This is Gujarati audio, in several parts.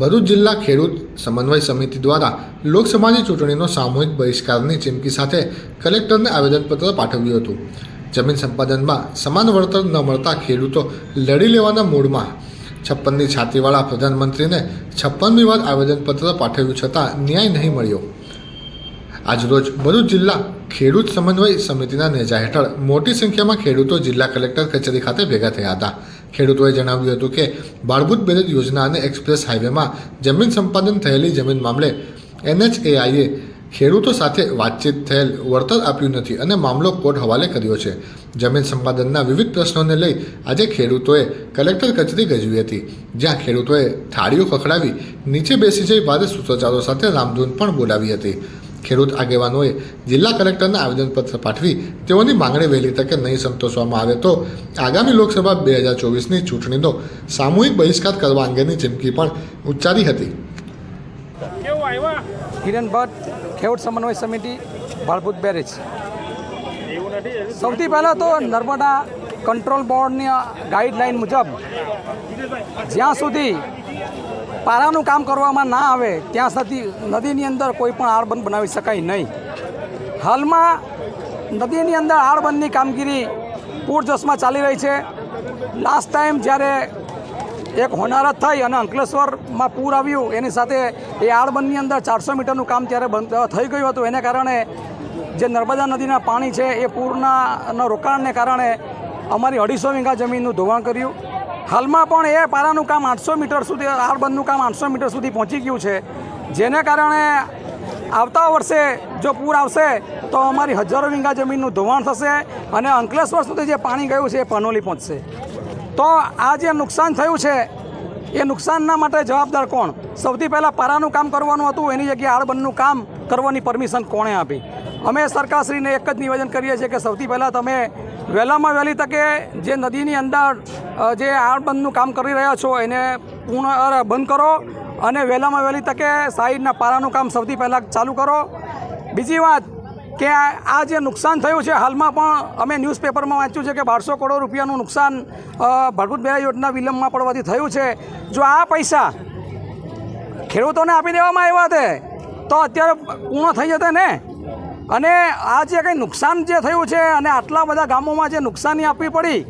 ભરૂચ જિલ્લા ખેડૂત સમન્વય સમિતિ દ્વારા લોકસભાની ચૂંટણીનો સામૂહિક બહિષ્કારની ચીમકી સાથે કલેક્ટરને આવેદનપત્ર પાઠવ્યું હતું. જમીન સંપાદનમાં સમાન વળતર ન મળતા ખેડૂતો લડી લેવાના મૂડમાં છપ્પનની છાતીવાળા પ્રધાનમંત્રીને છપ્પનમી વાર આવેદનપત્ર પાઠવ્યું છતાં ન્યાય નહીં મળ્યો. આજરોજ ભરૂચ જિલ્લા ખેડૂત સમન્વય સમિતિના નેજા હેઠળ મોટી સંખ્યામાં ખેડૂતો જિલ્લા કલેક્ટર કચેરી ખાતે ભેગા થયા હતા. ખેડૂતોએ જણાવ્યું હતું કે બાળભૂત બેરેજ યોજના અને એક્સપ્રેસ હાઈવેમાં જમીન સંપાદન થયેલી જમીન મામલે એનએચએઆઈએ ખેડૂતો સાથે વાતચીત થયેલ વળતર આપ્યું નથી અને મામલો કોર્ટ હવાલે કર્યો છે. જમીન સંપાદનના વિવિધ પ્રશ્નોને લઈ આજે ખેડૂતોએ કલેક્ટર કચેરી ગજવી હતી, જ્યાં ખેડૂતોએ થાળીઓ ખખડાવી, નીચે બેસી જઈ ભારે સૂત્રોચ્ચારો સાથે રામધૂન પણ બોલાવી હતી. ખેડૂત આગેવાનોએ જિલ્લા કલેક્ટરને આવેદનપત્ર પાઠવી તેઓની માંગણી વહેલી તકે નહીં સંતોષવામાં આવે તો આગામી લોકસભા બે હજાર ચોવીસની ચૂંટણીનો સામૂહિક બહિષ્કાર કરવા અંગેની ચીમકી પણ ઉચ્ચારી હતી. કેવું ભટ્ટ ખેડૂત સમન્વય સમિતિ ભાળભૂત બેરેજ. સૌથી પહેલાં તો નર્મદા કંટ્રોલ બોર્ડની ગાઈડલાઈન મુજબ જ્યાં સુધી પારાનું કામ કરવામાં ના આવે, ત્યાં સુધી નદીની અંદર કોઈ પણ આળબંધ બનાવી શકાય નહીં. હાલમાં નદીની અંદર આળબંધની કામગીરી પૂરજોશમાં ચાલી રહી છે. લાસ્ટ ટાઈમ જ્યારે એક હોનારત થઈ અને અંકલેશ્વરમાં પૂર આવ્યું, એની સાથે એ આળબંધની અંદર ચારસો મીટરનું કામ ત્યારે બંધ થઈ ગયું હતું. એને કારણે જે નર્મદા નદીના પાણી છે, એ પૂરના રોકાણને કારણે અમારી અઢીસો વીઘા જમીનનું ધોવાણ કર્યું. હાલમાં પણ એ પારાનું કામ આઠસો મીટર સુધી આળબંધનું કામ આઠસો મીટર સુધી પહોંચી ગયું છે. જેને કારણે આવતા વર્ષે જો પૂર આવશે, તો અમારી હજારો વીંગા જમીનનું ધોવાણ થશે અને અંકલેશ્વર સુધી જે પાણી ગયું છે એ પનોલી પહોંચશે. તો આ જે નુકસાન થયું છે, એ નુકસાનના માટે જવાબદાર કોણ? સૌથી પહેલાં પારાનું કામ કરવાનું હતું, એની જગ્યાએ આળબંધનું કામ કરવાની પરમિશન કોણે આપી? અમે સરકારશ્રીને એક જ નિવેદન કરીએ છીએ કે સૌથી પહેલાં તમે વહેલામાં વહેલી તકે જે નદીની અંદર જે આળબંધનું કામ કરી રહ્યા છો, એને પૂર્ણ બંધ કરો અને વહેલામાં વહેલી તકે સાઈડના પારાનું કામ સૌથી પહેલાં ચાલુ કરો. બીજી વાત કે આ જે નુકસાન થયું છે, હાલમાં પણ અમે ન્યૂઝપેપરમાં વાંચ્યું છે કે બારસો કરોડ રૂપિયાનું નુકસાન ભરભૂત બેરા યોજના વિલંબમાં પડવાથી થયું છે. જો આ પૈસા ખેડૂતોને આપી દેવામાં આવ્યા હતા તો અત્યારે પૂર્ણ થઈ જતા ને? અને આ જે કંઈ નુકસાન જે થયું છે અને આટલા બધા ગામોમાં જે નુકસાની આપવી પડી,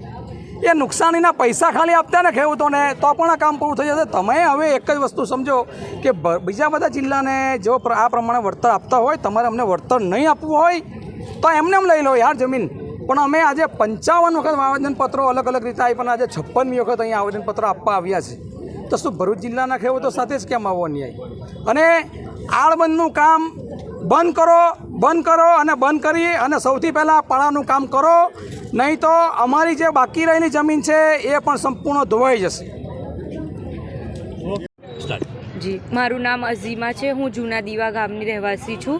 એ નુકસાનીના પૈસા ખાલી આપતા ને ખેડૂતોને, તો પણ આ કામ પૂરું થઈ જશે. તમે હવે એક જ વસ્તુ સમજો કે બીજા બધા જિલ્લાને જો આ પ્રમાણે વળતર આપતા હોય, તમારે અમને વળતર નહીં આપવું હોય, તો એમને એમ લઈ લો યાર જમીન. પણ અમે આજે પંચાવન વખત આવેદનપત્રો અલગ અલગ રીતે આવી પણ આજે છપ્પનમી વખત અહીંયા આવેદનપત્રો આપવા આવ્યા છે. તો શું ભરૂચ જિલ્લાના ખેડૂતો સાથે જ કેમ આવો અન્યાય? અને આળબંધનું કામ બંધ કરો બંધ કરો અને બંધ કરી અને સૌથી પહેલાં પાળાનું કામ કરો. નહીં તો અમારી જે બાકી રહેલી જમીન છે એ પણ સંપૂર્ણ ધોવાઈ જશે. જી મારું નામ અઝીમા છે હું જૂના દીવા ગામની રહેવાસી છું.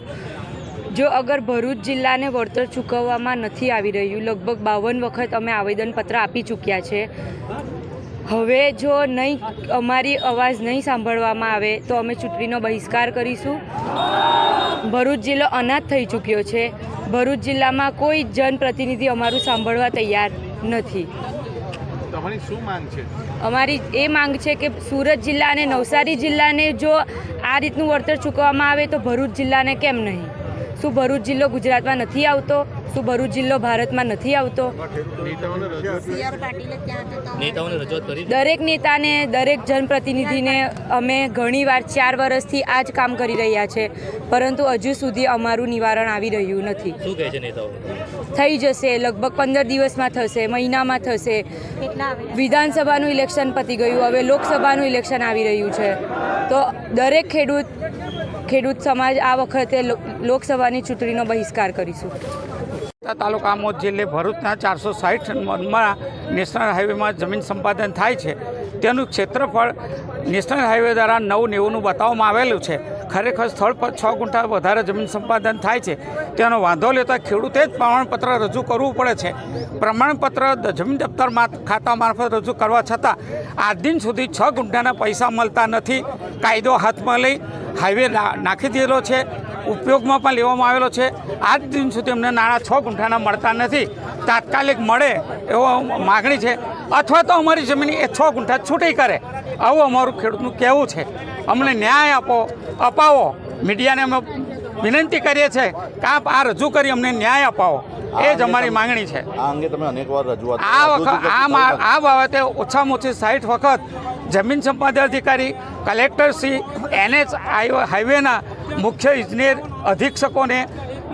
જો અગર ભરૂચ જિલ્લાને વળતર ચૂકવવામાં નથી આવી રહ્યું લગભગ બાવન વખત અમે આવેદનપત્ર આપી ચૂક્યા છે. હવે જો નહીં અમારી અવાજ નહીં સાંભળવામાં આવે તો અમે ચૂંટણીનો બહિષ્કાર કરીશું. ભરૂચ જિલ્લો અનાથ થઈ ચૂક્યો છે. ભરૂચ જિલ્લામાં કોઈ જનપ્રતિનિધિ અમારું સાંભળવા તૈયાર નથી. તમારી શું માંગ છે? અમારી એ માંગ છે કે સુરત જિલ્લા અને નવસારી જિલ્લાને જો આ રીતનું વળતર ચૂકવવામાં આવે તો ભરૂચ જિલ્લાને કેમ નહીં? શું ભરૂચ જિલ્લો ગુજરાતમાં નથી આવતો? શું ભરૂચ જિલ્લો ભારતમાં નથી આવતો? દરેક નેતાને દરેક જનપ્રતિનિધિને અમે ઘણીવાર ચાર વર્ષથી આ જ કામ કરી રહ્યા છે. પરંતુ હજુ સુધી અમારું નિવારણ આવી રહ્યું નથી. શું કહે છે નેતાઓ? થઈ જશે લગભગ પંદર દિવસમાં થશે મહિનામાં થશે. વિધાનસભાનું ઇલેક્શન પતી ગયું હવે લોકસભાનું ઇલેક્શન આવી રહ્યું છે. તો દરેક ખેડૂત ખેડૂત સમાજ આ વખતે લોકસભાની ચૂંટણીનો બહિષ્કાર કરીશું. તાલુકા મોત જિલ્લે ભરૂચના ચારસો સાહીઠ મનમાં નેશનલ હાઈવેમાં જમીન સંપાદન થાય છે. તેનું ક્ષેત્રફળ નેશનલ હાઈવે દ્વારા નવ નેવુંનું બતાવવામાં આવેલું છે. ખરેખર સ્થળ પર છ ગુંઠા વધારે જમીન સંપાદન થાય છે, તેનો વાંધો લેતા ખેડૂતે જ પ્રમાણપત્ર રજૂ કરવું પડે છે. પ્રમાણપત્ર જમીન દફતર ખાતા મારફત રજૂ કરવા છતાં, આજ દિન સુધી છ ગુંઠાના પૈસા મળતા નથી. કાયદો હાથમાં લઈ હાઈવે નાખી દીધેલો છે, ઉપયોગમાં પણ લેવામાં આવેલો છે. આજ દિન સુધી અમને નાણાં છ ગુંઠાના મળતા નથી. તાત્કાલિક મળે એવો માગણી છે. અથવા તો અમારી જમીન એ છ ગુંઠા છૂટી કરે. આવું અમારું ખેડૂતનું કહેવું છે. અમને ન્યાય આપો અપાવો. મીડિયાને અમે વિનંતી કરીએ છીએ કે આપ આ રજૂ કરી અમને ન્યાય અપાવો. એ જ અમારી માંગણી છે. આ અંગે તમે અનેકવાર રજૂઆત આ વખત આ આ બાબતે ઓછામાં ઓછી સાઠ વખત જમીન સંપાદન અધિકારી કલેક્ટરશ્રી એનએચ હાઈવેના મુખ્ય ઇજનેર અધિક્ષકોને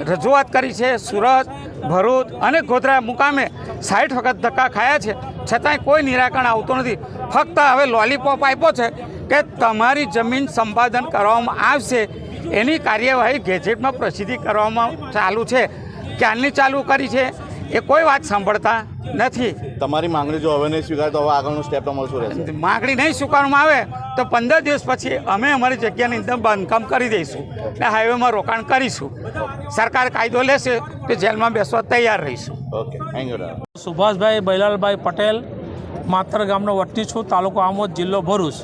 રજૂઆત કરી છે. સુરત ભરૂચ અને ગોધરા મુકામે સાઠ વખત ધક્કા ખાયા છે. છતાંય કોઈ નિરાકરણ આવતું નથી. ફક્ત હવે લોલીપોપ આપ્યો છે કે તમારી જમીન સંપાદન કરવામાં આવશે. એની કાર્યવાહી ગેજેટમાં પ્રસિદ્ધિ કરવામાં ચાલુ છે. ક્યારની ચાલુ કરી છે? એ કોઈ વાત સાંભળતા નથી. તમારી માંગણી જો હવે નહીં સ્વીકારે તો હવે આગળનું સ્ટેપ તમારું શું રહેશે? માંગણી નહીં સ્વીકારવામાં આવે તો પંદર દિવસ પછી અમે અમારી જગ્યાની અંદર બાંધકામ કરી દઈશું અને હાઈવેમાં રોકાણ કરીશું. સરકાર કાયદો લેશે તો જેલમાં બેસવા તૈયાર રહીશું. Okay thank you Subhashbhai બૈલાલભાઈ Patel Matar ગામનો વતની છું, તાલુકો આમોદ, જિલ્લો ભરૂચ.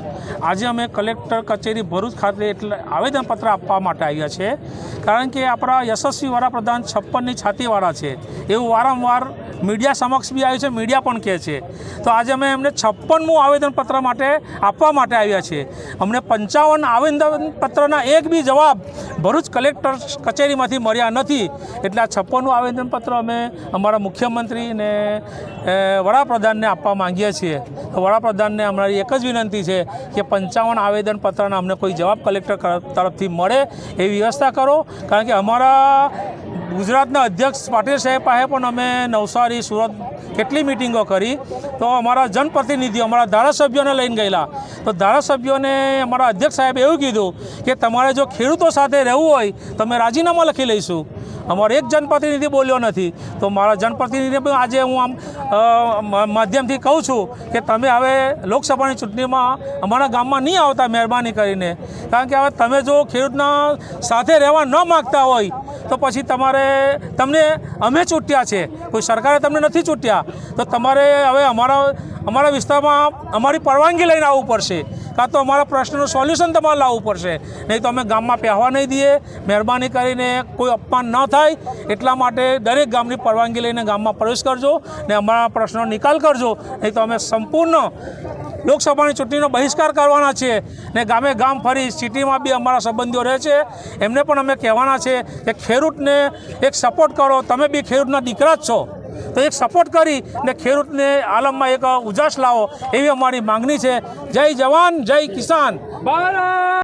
આજે અમે કલેક્ટર કચેરી ભરૂચ ખાતે એટલે આવેદનપત્ર આપવા માટે આવ્યા છે. કારણ કે આપણા યશસ્વી વડાપ્રધાન છપ્પનની છાતીવાળા છે. એવું વારંવાર મીડિયા સમક્ષ બી આવ્યું છે, મીડિયા પણ કહે છે. તો આજે અમે એમને છપ્પનમું આવેદનપત્ર માટે આપવા માટે આવ્યા છે. અમને પંચાવન આવેદનપત્રના એક બી જવાબ ભરૂચ કલેક્ટર કચેરીમાંથી મળ્યા નથી. એટલે આ છપ્પનનું આવેદનપત્ર અમે અમારા મુખ્યમંત્રી અને વડાપ્રધાનને આપવા માંગીએ છીએ. તો વડાપ્રધાનને અમારી એક જ વિનંતી છે કે પંચાવન આવેદનપત્રના અમને કોઈ જવાબ કલેક્ટર તરફથી મળે એવી વ્યવસ્થા કરો. કારણ કે અમારા ગુજરાતના અધ્યક્ષ પાટીલ સાહેબ પાસે પણ અમે નવસારી, સુરત કેટલી મિટિંગો કરી. તો અમારા જનપ્રતિનિધિઓ, અમારા ધારાસભ્યોને લઈને ગયેલા. તો ધારાસભ્યોને અમારા અધ્યક્ષ સાહેબે એવું કીધું કે તમારે જો ખેડૂતો સાથે રહેવું હોય તો અમે રાજીનામા લખી લઈશું. અમારો એક જનપ્રતિનિધિ બોલ્યો નથી. તો મારા જનપ્રતિનિધિ પણ આજે હું આમ માધ્યમથી કહું છું કે તમે હવે લોકસભાની ચૂંટણીમાં અમારા ગામમાં નહીં આવતા મહેરબાની કરીને. કારણ કે હવે તમે જો ખેડૂતના સાથે રહેવા ન માગતા હોય, તો પછી તમારે, તમને અમે ચૂંટ્યા છે. કોઈ સરકારે તમને નથી ચૂંટ્યા. તો તમારે હવે અમારા અમારા વિસ્તારમાં અમારી પરવાનગી લઈને આવવું પડશે. કાં તો અમારા પ્રશ્નનું સોલ્યુશન તમારે લાવવું પડશે. નહીં તો અમે ગામમાં પહેવા નહીં દઈએ, મહેરબાની કરીને કોઈ અપમાન ન થાય. એટલા માટે દરેક ગામની પરવાનગી લઈને ગામમાં પ્રવેશ કરજો ને અમારા પ્રશ્નનો નિકાલ કરજો. નહીં તો અમે સંપૂર્ણ લોકસભાની ચૂંટણીનો બહિષ્કાર કરવાના છે ને ગામે ગામ ફરી સિટીમાં બી અમારા સંબંધીઓ રહે છે. એમને પણ અમે કહેવાના છે કે ખેડૂતને એક સપોર્ટ કરો. તમે બી ખેડૂતના દીકરા જ છો. તો એક સપોર્ટ કરી ને ખેડૂતને આલમમાં એક ઉજાસ લાવો એવી અમારી માંગણી છે. જય જવાન, જય કિસાન. ભારત!